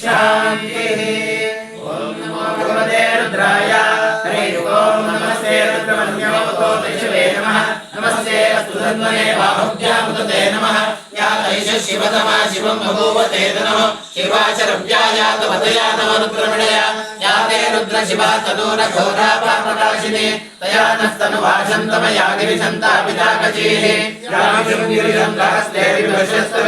शान्तिः ॐ नमो भगवते रुद्राय हरिः ॐ नमस्ते रुद्रमन्योतो शिवे नमः नमस्ते अस्तु तन्मने बाहुभ्यामुदते नमः या तैष शिवतमा शिवं बभूव ते नमः शिवाचरव्यायातवतया नव रुद्रमणया या ते रुद्रशिवा तनून घोरा पापनाशिनी तया नस्तनुवाशन्तमया गिरिशन्तापिताकचीः रामिषं गिरिशं सहस्ते विभशस्तवे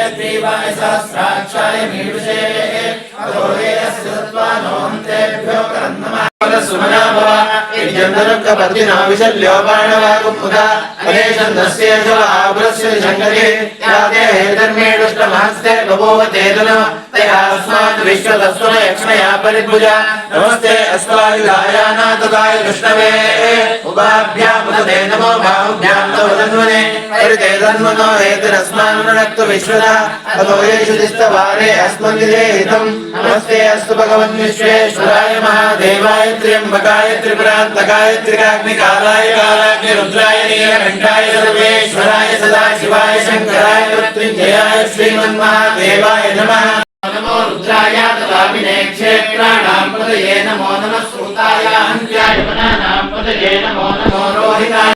नमोऽस्तु नीलग्रीवाय सहस्राक्षाय मीडुषे अतो वेदस्य सत्त्वानोऽन्तेभ्यो करं नमः सुमना भव इत्यन्तरुक्कपर्दिना विशल्यो बाणवाकुमुदा अनेशन्दस्येषवावृस्य शङ्करे या ते धर्मेणुष्टमहस्ते बभूव ते तनु तया अस्मात् विश्वतस्वन यक्ष्मया परिभुजा नमस्ते अस्वायुधायानातदाय विष्णवे उभाभ्यामुदते नमो बाहुभ्यां तव तन्वने हरिते तन्मनो हेतिरस्मान्नक्तु विश्वदा अतो येषु दिस्तवारे अस्मन्निधे हितम् नमस्ते अस्तु भगवन् विश्वेश्वराय महादेवाय त्र्यम्बकाय त्रिपुरान्तकाय त्रिकाग्निकालाय कालाग्निरुद्राय नीलकण्ठाय सर्वेश्वराय सदाशिवाय शङ्कराय मृत्युञ्जयाय श्रीमन्महादेवाय नमः नमो रुद्राय तदाभिने क्षेत्राणां पदये नमो नमः श्रुताय हन्त्याय वनानां पदये नमो नमो